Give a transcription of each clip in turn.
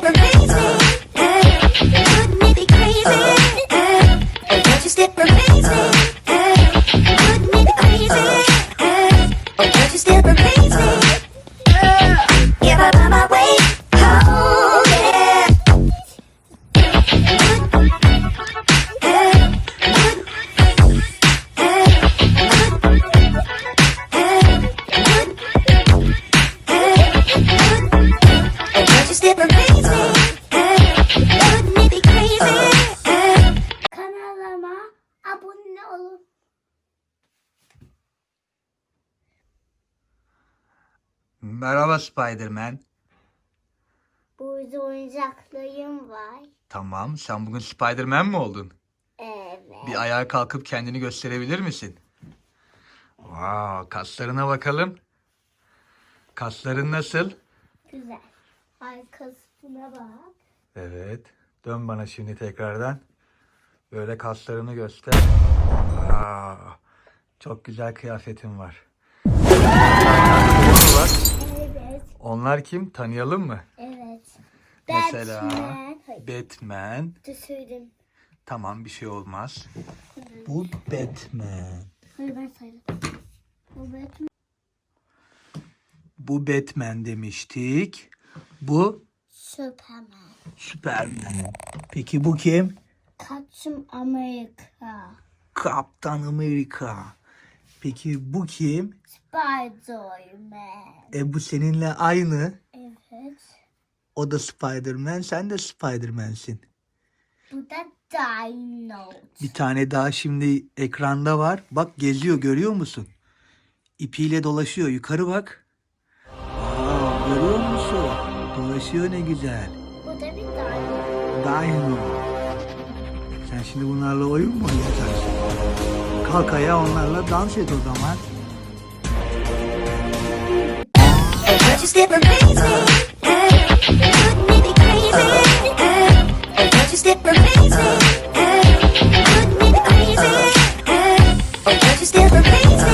step crazy? Don't you step on me crazy? Don't you step. If I my way home, yeah. Wouldn't- you step? Olun. Merhaba Spider-Man. Burada oyuncaklarım var. Tamam, sen bugün Spider-Man mi oldun? Evet. Bir ayağa kalkıp kendini gösterebilir misin? Wow, kaslarına bakalım. Kasların nasıl? Güzel. Arkasına bak. Evet. Dön bana şimdi tekrardan. Böyle kaslarını göster. Aa, çok güzel kıyafetin var. Evet. Onlar kim? Tanıyalım mı? Evet. Mesela Batman. Batman. Söyledim. Tamam bir şey olmaz. Bu Batman. Hayır ben saydım. Bu Batman. Bu Batman demiştik. Bu Superman. Superman. Peki bu kim? Kaçım Amerika. Kaptan Amerika. Peki bu kim? Spider-Man. E bu seninle aynı. Evet. O da Spider-Man, sen de Spider-Man'sin. Bu da Dino. Bir tane daha şimdi ekranda var. Bak geziyor görüyor musun? İpiyle dolaşıyor. Yukarı bak. Aa, görüyor musun? Dolaşıyor ne güzel. Bu da bir Dino. Dino. Sen şimdi bunlarla oyun mu oynayacaksın? Kalk ayağa onlarla dans et o zaman. Oh, don't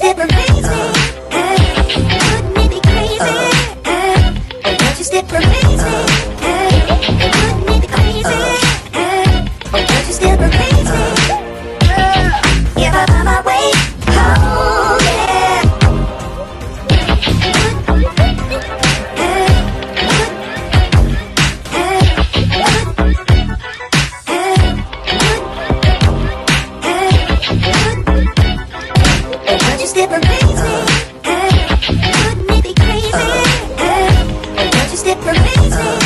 stepping It's for me.